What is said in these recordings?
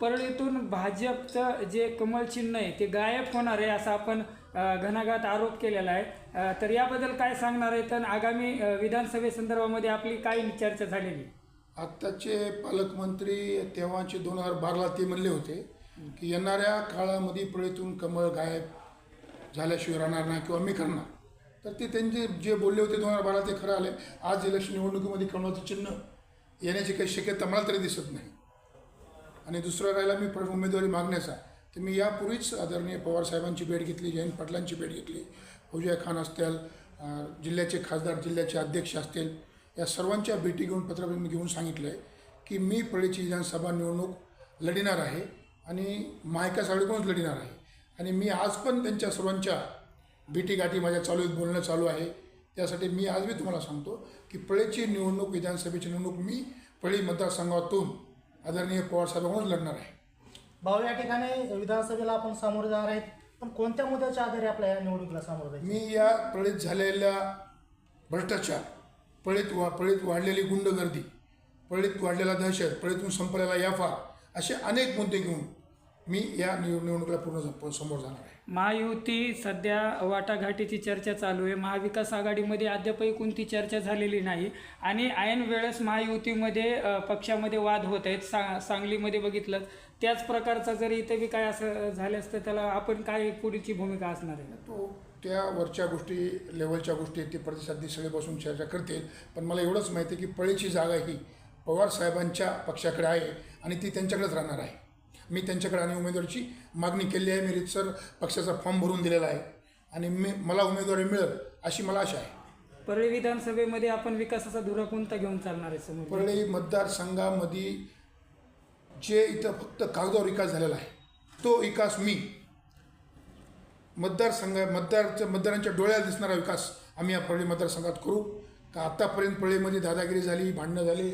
परळीतून भाजपचं जे कमल चिन्ह आहे ते गायब होणार आहे असा आपण घनाघात घणाघात आरोप केलेला आहे. तर याबद्दल काय सांगणार आहे तर आगामी विधानसभेसंदर्भामध्ये आपली काय चर्चा झालेली? आत्ताचे पालकमंत्री तेव्हाचे दोन हजार बाराला ते म्हणले होते की येणाऱ्या काळामध्ये प्रळीतून कमळ गायब झाल्याशिवाय राहणार नाही किंवा मी करणार. तर ते त्यांचे जे बोलले होते दोन हजार बारा ते खरं आले. आज इलेक्शन निवडणुकीमध्ये कमळाचं चिन्ह येण्याची काही शक्यता मला तरी दिसत नाही. आणि दुसरं राहिला मी उमेदवारी मागण्याचा. तर मी यापूर्वीच आदरणीय पवार साहेबांची भेट घेतली जयंत पाटलांची भेट घेतली. फौजिया खान असतील जिल्ह्याचे खासदार जिल्ह्याचे अध्यक्ष असतील या सर्वांच्या भेटी घेऊन पत्र मी घेऊन सांगितलं आहे की मी परळीची विधानसभा निवडणूक लढणार आहे आणि महाविकास आघाडीकडूनच लढणार आहे. आणि मी आज पण त्यांच्या सर्वांच्या भेटीगाठी माझ्या चालू आहेत बोलणं चालू आहे. त्यासाठी मी आज मी तुम्हाला सांगतो की पळेची निवडणूक विधानसभेची निवडणूक मी पळी मतदारसंघातून आदरणीय पवारसाहेबांकडूनच लढणार आहे. भाऊ या ठिकाणी विधानसभेला आपण सामोरे जाणार आहेत. पण कोणत्या मुद्द्याच्या आधारे आपल्या या निवडणुकीला सामोरं जायचं? मी या पळीत झालेल्या भ्रष्टाचार पळीत वा पळीत वाढलेली गुंडगर्दी पळीत वाढलेला दहशत पळीतून संपलेला याफा असे अनेक मुद्दे घेऊन मी या निव निवडणुकीला पूर्ण सम- समोर जाणार आहे. महायुती सध्या वाटाघाटीची चर्चा चालू आहे. महाविकास आघाडीमध्ये अद्यापही कोणती चर्चा झालेली नाही. आणि ऐन वेळेस महायुतीमध्ये अ, पक्षामध्ये वाद होत आहेत. सा सांगलीमध्ये बघितलं त्याच प्रकारचा जर इथे बी काय असं झालं असतं त्याला आपण काय पुढची भूमिका असणार आहे? तो त्या वरच्या गोष्टी लेवलच्या गोष्टी ते प्रतिसादी सगळे बसून चर्चा करतील. पण मला एवढंच माहिती आहे की पळीची जागा ही पवार साहेबांच्या पक्षाकडे आहे आणि ती त्यांच्याकडेच राहणार आहे. मी त्यांच्याकडे आणि उमेदवारीची मागणी केली आहे. मी रितसर पक्षाचा फॉर्म भरून दिलेला आहे. आणि मी मला उमेदवारी मिळेल अशी मला आशा आहे. परळी विधानसभेमध्ये आपण विकासाचा धुरा कोणता घेऊन चालणार आहे समोर? परळी मतदारसंघामध्ये जे इथं फक्त कागदावर विकास झालेला आहे तो विकास मी मतदारसंघ मतदारच्या मतदारांच्या डोळ्यात दिसणारा विकास आम्ही या परळी मतदारसंघात करू. का आत्तापर्यंत परळीमध्ये दादागिरी झाली भांडणं झाली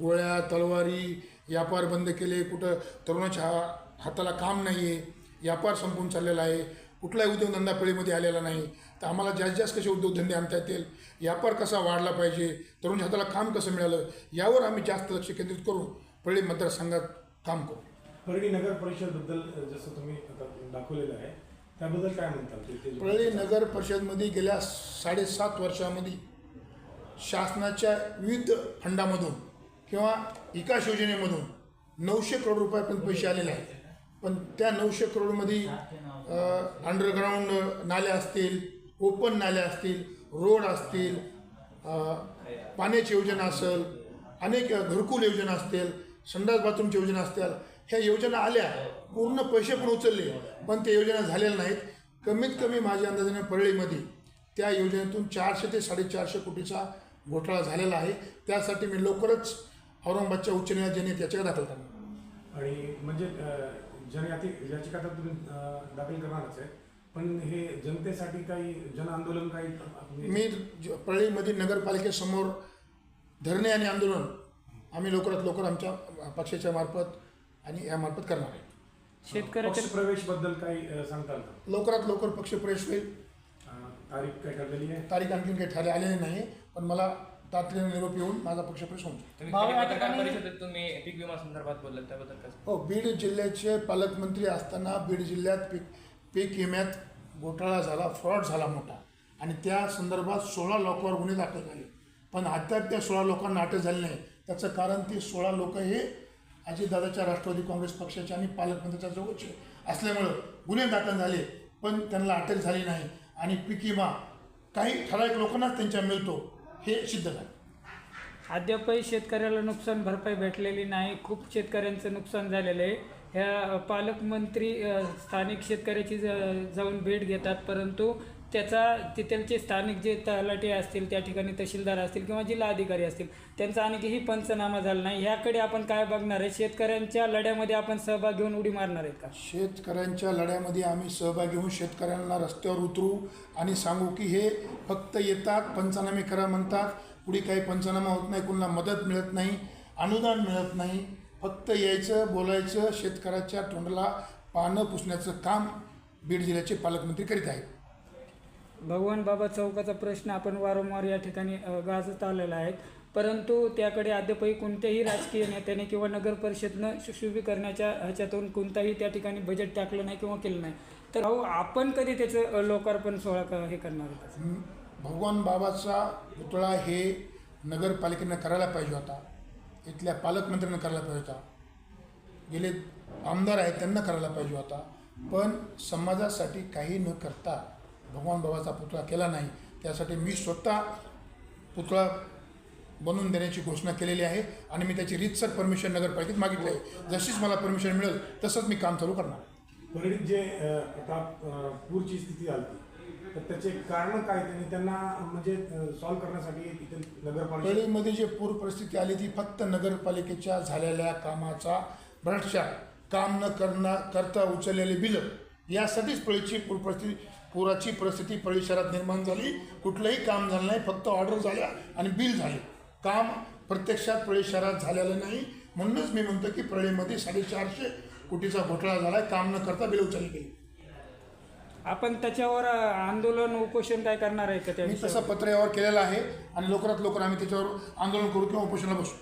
गोळ्या तलवारी व्यापार बंद केले कुठं तरुणाच्या हा हाताला काम नाही आहे व्यापार संपून चाललेला आहे कुठलाही उद्योगधंदा परळीमध्ये आलेला नाही तर आम्हाला जास्त जास्त कसे उद्योगधंदे आणता येतील व्यापार कसा वाढला पाहिजे तरुणाच्या हाताला काम कसं मिळालं यावर आम्ही जास्त लक्ष केंद्रित करून परळी मतदारसंघात काम करू. परळी नगर परिषदबद्दल जसं तुम्ही आता दाखवलेलं आहे त्याबद्दल काय म्हणताल ते- ते परळी नगर परिषदमध्ये गेल्या साडेसात वर्षामध्ये शासनाच्या विविध फंडामधून किंवा विकास योजनेमधून नऊशे करोड रुपयापर्यंत पैसे आलेले आहेत. पण त्या नऊशे करोडमध्ये अंडरग्राऊंड नाल्या असतील ओपन नाल्या असतील रोड असतील पाण्याची योजना असेल अनेक घरकुल योजना असतील संडास बाथरूमची योजना असतील ह्या योजना आल्या पूर्ण पैसे पण उचलले पण त्या योजना झालेल्या नाहीत. कमीत कमी माझ्या अंदाजाने परळीमध्ये त्या योजनेतून चारशे ते साडेचारशे कोटीचा घोटाळा झालेला आहे. त्यासाठी मी लवकरच औरंगाबादच्या उच्च न्यायालयात जनहित याचिका दाखल करणार आणि म्हणजे जनयाती याचिका तर तुम्ही दाखल करणारच आहे. पण हे जनतेसाठी काही जन आंदोलन काही म्हणजे- मी ज- परळीमध्ये नगरपालिकेसमोर धरणे आणि आंदोलन आम्ही लवकरात लवकर आमच्या पक्षाच्या मार्फत आणि यामार्फत करणार आहे. शेतकऱ्याच्या प्रवेशबद्दल काही सांगताल का? लवकरात लवकर पक्षप्रवेश होईल. अं, तारीख काय ठरलेली आहे? तारीख आणखीन काही ठरले आलेली नाही पण मला तातडीने निरोप येऊन माझा पक्षप्रवेश होऊन. तुम्ही भाऊ, या पत्रकार ठिकाणी- परिषदेत तुम्ही पीक विमा संदर्भात बोललात त्याबद्दल हो बीड जिल्ह्याचे पालकमंत्री असताना बीड जिल्ह्यात पीक पीक विम्यात घोटाळा झाला फ्रॉड झाला मोठा. आणि त्या संदर्भात सोळा लोकांवर गुन्हे दाखल झाले. पण अद्याप त्या सोळा लोकांना अटक झाली नाही. त्याचं कारण ती सोळा लोक हे अजितदादाच्या राष्ट्रवादी काँग्रेस पक्षाचे आणि पालकमंत्र्याच्या जवळचे असल्यामुळं गुन्हे दाखल झाले पण त्यांना अटक झाली नाही. आणि पीक विमा काही ठराविक लोकांनाच त्यांच्या मिळतो. हे सिद्ध झालं. अद्यापही शेतकऱ्याला नुकसान भरपाई भेटलेली नाही. खूप शेतकऱ्यांचं नुकसान झालेलं आहे. ह्या पालकमंत्री अ, स्थानिक शेतकऱ्याची ज- जाऊन भेट घेतात परंतु त्याचा ते त्यांचे स्थानिक जे तलाटे असतील त्या ठिकाणी तहसीलदार असतील किंवा जिल्हा अधिकारी असतील त्यांचा आणखीही पंचनामा झाला नाही. ह्याकडे आपण काय बघणार आहे? शेतकऱ्यांच्या लढ्यामध्ये आपण सहभाग घेऊन उडी मारणार आहेत का? शेतकऱ्यांच्या लढ्यामध्ये आम्ही सहभाग घेऊन शेतकऱ्यांना रस्त्यावर उतरू आणि सांगू की हे फक्त येतात पंचनामे करा म्हणतात. पुढे काही पंचनामा होत नाही कुणाला मदत मिळत नाही अनुदान मिळत नाही. फक्त यायचं बोलायचं शेतकऱ्याच्या तोंडाला पानं पुसण्याचं काम बीड जिल्ह्याचे पालकमंत्री करीत आहेत. भगवान बाबा चौकाचा प्रश्न आपण वारंवार या ठिकाणी गाजत आलेला आहे. परंतु त्याकडे अद्यापही कोणत्याही राजकीय नेत्याने किंवा नगर परिषदनं सुशोभीकरणाच्या ह्याच्यातून कोणताही त्या ठिकाणी बजेट टाकलं नाही किंवा केलं नाही. तर भाऊ आपण कधी त्याचं लोकार्पण सोहळा क- हे करणार होता? भगवान बाबाचा पुतळा हे नगरपालिकेनं करायला पाहिजे होता. इथल्या पालकमंत्र्यांना करायला पाहिजे होता. गेले आमदार आहेत त्यांना करायला पाहिजे होता. पण समाजासाठी काही न करता भगवान बाबाचा पुतळा केला नाही त्यासाठी मी स्वतः पुतळा बनवून देण्याची घोषणा केलेली आहे आणि मी त्याची रीतसर परमिशन नगरपालिकेत मागितली आहे. जशीच मला परमिशन मिळेल तसंच मी काम चालू करणार. परळीत जे आता पूरची स्थिती आली तर त्याचे कारण काय त्यांनी त्यांना म्हणजे सॉल्व्ह करण्यासाठी इथे नगरपालिका परळीमध्ये जे पूर परिस्थिती आली ती फक्त नगरपालिकेच्या झालेल्या कामाचा भ्रष्टाचार काम न करता करता उचललेले बिलं यासाठीच पळीची पूर परिस्थिती पुराची परिस्थिती पळी शहरात निर्माण झाली. कुठलंही काम झालं नाही फक्त ऑर्डर झाल्या आणि बिल झाले. काम प्रत्यक्षात पळी शहरात झालेलं नाही. म्हणूनच मी म्हणतो की परळीमध्ये साडेचारशे कोटीचा घोटाळा झाला काम न करता बिल उचलली गेली आपण त्याच्यावर आंदोलन उपोषण काय करणार आहे का मी? तसं पत्र यावर केलेलं आहे आणि लवकरात लवकर आम्ही त्याच्यावर आंदोलन करू किंवा उपोषणाला बसू.